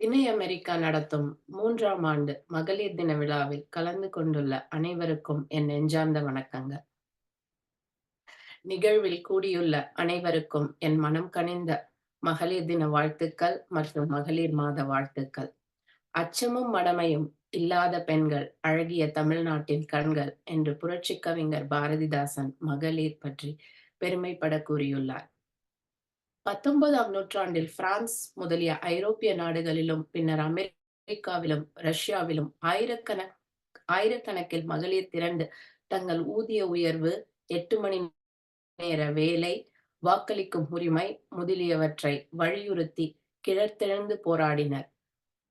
இணை அமெரிக்கா நடத்தும் மூன்றாம் ஆண்டு மகளிர் தின விழாவில் கலந்து கொண்டுள்ள அனைவருக்கும் என் நெஞ்சார்ந்த வணக்கங்கள். நிகழ்வில் கூடியுள்ள அனைவருக்கும் என் மனம் கனிந்த மகளிர் தின வாழ்த்துக்கள் மற்றும் மகளிர் மாத வாழ்த்துக்கள். அச்சமும் மடமையும் இல்லாத பெண்கள் அழகிய தமிழ்நாட்டின் கண்கள் என்று புரட்சி கவிஞர் பாரதிதாசன் மகளிர் பற்றி பெருமைப்பட கூறியுள்ளார். பத்தொன்பதாம் நூற்றாண்டில் பிரான்ஸ் முதலிய ஐரோப்பிய நாடுகளிலும் பின்னர் அமெரிக்காவிலும் ரஷ்யாவிலும் ஆயிரக்கணக் ஆயிரக்கணக்கில் மகளிர் திரண்டு தங்கள் ஊதிய உயர்வு எட்டு மணி நேர வேலை வாக்களிக்கும் உரிமை முதலியவற்றை வலியுறுத்தி கிழத்திழந்து போராடினர்.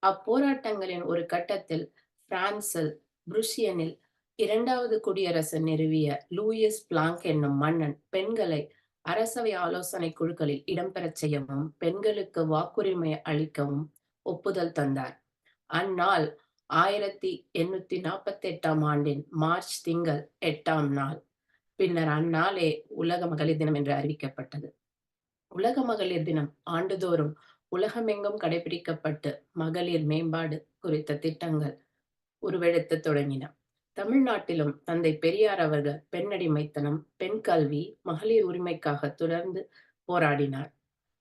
அப்போராட்டங்களின் ஒரு கட்டத்தில் பிரான்சில் புருஷியனில் இரண்டாவது குடியரசு நிறுவிய லூயிஸ் பிளாங்க் என்னும் மன்னன் பெண்களை அரசவை ஆலோசனை குழுக்களில் இடம்பெறச் செய்யவும் பெண்களுக்கு வாக்குரிமை அளிக்கவும் ஒப்புதல் தந்தார். அந்நாள் ஆயிரத்தி எண்ணூத்தி நாற்பத்தி எட்டாம் ஆண்டின் மார்ச் திங்கள் எட்டாம் நாள். பின்னர் அந்நாளே உலக மகளிர் தினம் என்று அறிவிக்கப்பட்டது. உலக மகளிர் தினம் ஆண்டுதோறும் உலகமெங்கும் கடைபிடிக்கப்பட்டு மகளிர் மேம்பாடு குறித்த திட்டங்கள் உருவெடுத்து தொடங்கின. தமிழ்நாட்டிலும் தந்தை பெரியார் அவர்கள் பெண்ணடிமைத்தனம் பெண் கல்வி மகளிர் உரிமைக்காக தொடர்ந்து போராடினார்.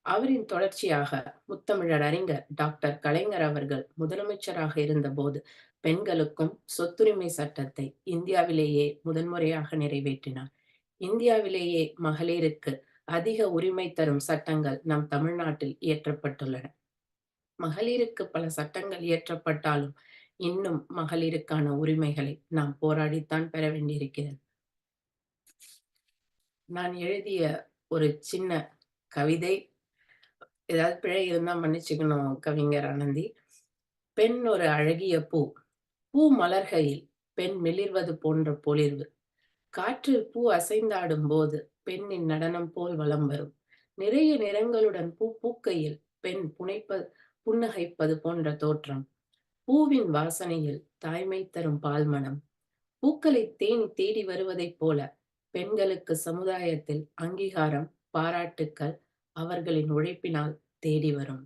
அவரின் தொடர்ச்சியாக முத்தமிழர் அறிஞர் டாக்டர் கலைஞர் அவர்கள் முதலமைச்சராக இருந்தபோது பெண்களுக்கும் சொத்துரிமை சட்டத்தை இந்தியாவிலேயே முதன்முறையாக நிறைவேற்றினார். இந்தியாவிலேயே மகளிருக்கு அதிக உரிமை தரும் சட்டங்கள் நம் தமிழ்நாட்டில் இயற்றப்பட்டுள்ளன. மகளிருக்கு பல சட்டங்கள் இயற்றப்பட்டாலும் இன்னும் மகளிருக்கான உரிமைகளை நாம் போராடித்தான் பெற வேண்டியிருக்கிறது. நான் எழுதிய ஒரு சின்ன கவிதை ஏதாவது பிழை இருந்தா மன்னிச்சுக்கணும் கவிஞர் ஆனந்தி பெண் ஒரு அழகிய பூ. பூ மலர்கையில் பெண் மெளிர்வது போன்ற பொலிர்வு காற்றில் பூ அசைந்தாடும் போது பெண்ணின் நடனம் போல் வலம் வரும். நிறைய நிறங்களுடன் பூ பூக்கையில் பெண் புனைப்ப புன்னகைப்பது போன்ற தோற்றம். பூவின் வாசனையில் தாய்மை தரும் பால்மணம். பூக்களை தேனி தேடி வருவதைப் போல பெண்களுக்கு சமுதாயத்தில் அங்கீகாரம் பாராட்டுக்கள் அவர்களின் உழைப்பினால் தேடி வரும்.